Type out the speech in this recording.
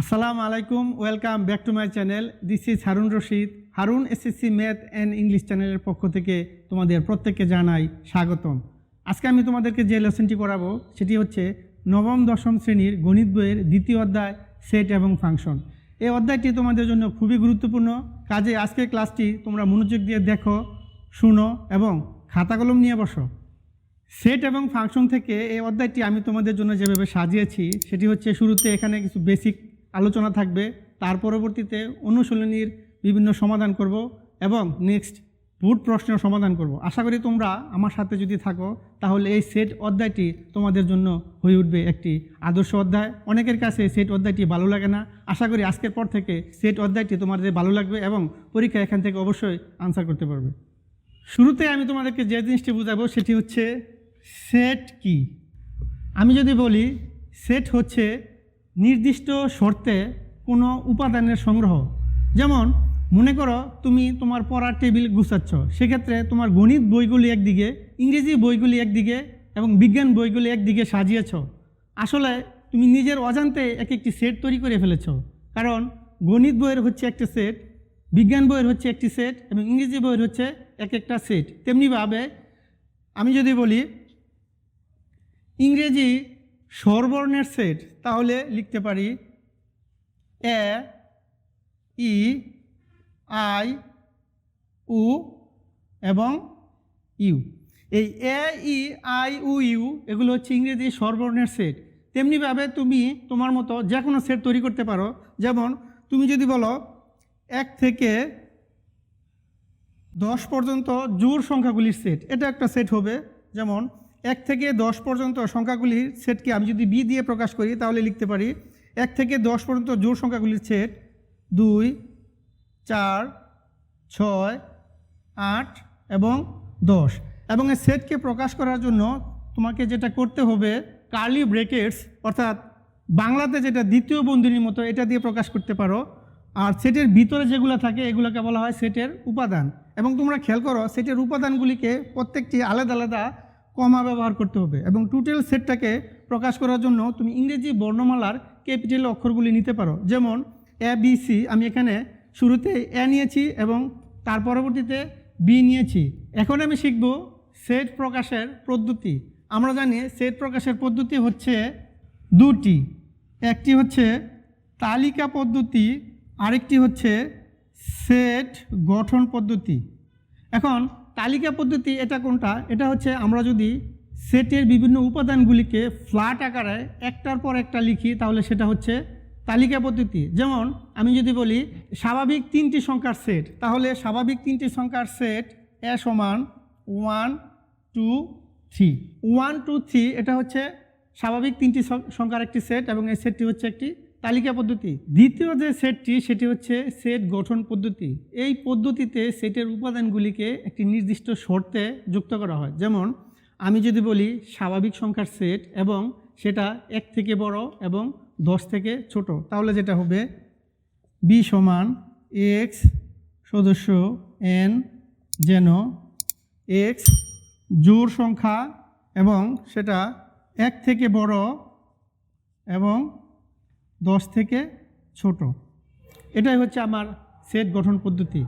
আসসালামু আলাইকুম, welcome back to my channel. This is Harun Rashid Harun SSC math and English চ্যানেলের পক্ষ থেকে তোমাদের প্রত্যেককে জানাই স্বাগতম। আজকে আমি তোমাদেরকে যে লেসনটি করাবো সেটি হচ্ছে নবম দশম শ্রেণির গণিত বইয়ের দ্বিতীয় অধ্যায়, সেট এবং ফাংশন। এই অধ্যায়টি তোমাদের জন্য খুবই গুরুত্বপূর্ণ। কাজে আজকের ক্লাসটি তোমরা মনোযোগ দিয়ে দেখো, শুনো এবং খাতা কলম নিয়ে বসো। সেট এবং ফাংশন থেকে এই অধ্যায়টি আমি তোমাদের জন্য যেভাবে সাজিয়েছি, সেটি হচ্ছে শুরুতে এখানে কিছু বেসিক আলোচনা থাকবে। তার পরবর্তীতে অনুশীলনীর বিভিন্ন সমাধান করব এবং নেক্সট বুট প্রশ্নের সমাধান করব। আশা করি তোমরা আমার সাথে যদি থাকো, তাহলে এই সেট অধ্যায়টি তোমাদের জন্য হয়ে উঠবে একটি আদর্শ অধ্যায়। অনেকের কাছে সেট অধ্যায়টি ভালো লাগে না। আশা করি আজকের পর থেকে সেট অধ্যায়টি তোমাদের ভালো লাগবে এবং পরীক্ষা এখান থেকে অবশ্যই আনসার করতে পারবে। শুরুতে আমি তোমাদেরকে যে জিনিসটি বোঝাবো, সেটি হচ্ছে সেট কি? আমি যদি বলি সেট হচ্ছে নির্দিষ্ট শর্তে কোনো উপাদানের সংগ্রহ। যেমন, মনে করো তুমি তোমার পড়ার টেবিল গুছাচ্ছ। সেক্ষেত্রে তোমার গণিত বইগুলি একদিকে, ইংরেজি বইগুলি একদিকে এবং বিজ্ঞান বইগুলি একদিকে সাজিয়েছ। আসলে তুমি নিজের অজান্তে এক একটি সেট তৈরি করে ফেলেছ। কারণ, গণিত বইয়ের হচ্ছে একটা সেট, বিজ্ঞান বইয়ের হচ্ছে একটি সেট এবং ইংরেজি বইয়ের হচ্ছে এক একটা সেট। তেমনিভাবে আমি যদি বলি, ইংরেজি স্বরবর্ণের সেট, তাহলে লিখতে পারি এ, ই, আই, উ এবং ইউ। এই এ, ই, আই, উ, ইউ এগুলো হচ্ছে ইংরেজি স্বরবর্ণের সেট। তেমনিভাবে তুমি তোমার মতো যে কোনো সেট তৈরি করতে পারো। যেমন তুমি যদি বলো এক থেকে দশ পর্যন্ত জোর সংখ্যাগুলির সেট, এটা একটা সেট হবে। যেমন এক থেকে দশ পর্যন্ত সংখ্যাগুলির সেটকে আমি যদি বি দিয়ে প্রকাশ করি, তাহলে লিখতে পারি এক থেকে দশ পর্যন্ত জোর সংখ্যাগুলির সেট দুই, চার, ছয়, আট এবং দশ। এবং এই সেটকে প্রকাশ করার জন্য তোমাকে যেটা করতে হবে কার্লি ব্রেকেটস অর্থাৎ বাংলাতে যেটা দ্বিতীয় বন্ধনীর মতো এটা দিয়ে প্রকাশ করতে পারো। আর সেটের ভিতরে যেগুলো থাকে, এগুলোকে বলা হয় সেটের উপাদান। এবং তোমরা খেয়াল করো, সেটের উপাদানগুলিকে প্রত্যেকটি আলাদা আলাদা কমা ব্যবহার করতে হবে এবং টোটাল সেটটাকে প্রকাশ করার জন্য তুমি ইংরেজি বর্ণমালার ক্যাপিটাল অক্ষরগুলি নিতে পারো। যেমন এ বি সি আমি এখানে শুরুতে এ নিয়েছি এবং তার পরবর্তীতে বি নিয়েছি। এখন আমি শিখব সেট প্রকাশের পদ্ধতি। আমরা জানি সেট প্রকাশের পদ্ধতি হচ্ছে দুটি। একটি হচ্ছে তালিকা পদ্ধতি, আরেকটি হচ্ছে সেট গঠন পদ্ধতি। এখন তালিকা পদ্ধতি এটা কোনটা? এটা হচ্ছে আমরা যদি সেটের বিভিন্ন উপাদানগুলিকে ফ্ল্যাট আকারে একটার পর একটা লিখি, তাহলে সেটা হচ্ছে তালিকা পদ্ধতি। যেমন আমি যদি বলি, স্বাভাবিক তিনটি সংখ্যার সেট তাহলে স্বাভাবিক তিনটি সংখ্যার সেট এ সমান one two three one two three এটা হচ্ছে স্বাভাবিক তিনটি সংখ্যার একটি সেট এবং এই সেটটি হচ্ছে একটি তালিকা পদ্ধতি। দ্বিতীয় যে সেটটি, সেটি হচ্ছে সেট গঠন পদ্ধতি। এই পদ্ধতিতে সেটের উপাদানগুলিকে একটি নির্দিষ্ট শর্তে যুক্ত করা হয়। যেমন, আমি যদি বলি স্বাভাবিক সংখ্যার সেট এবং সেটা এক থেকে বড় এবং দশ থেকে ছোট, তাহলে যেটা হবে? বি সমান এক্স সদস্য এন যেন এক্স জোর সংখ্যা এবং সেটা এক থেকে বড় এবং দশ থেকে ছোট। এটাই হচ্ছে আমার সেট গঠন পদ্ধতি।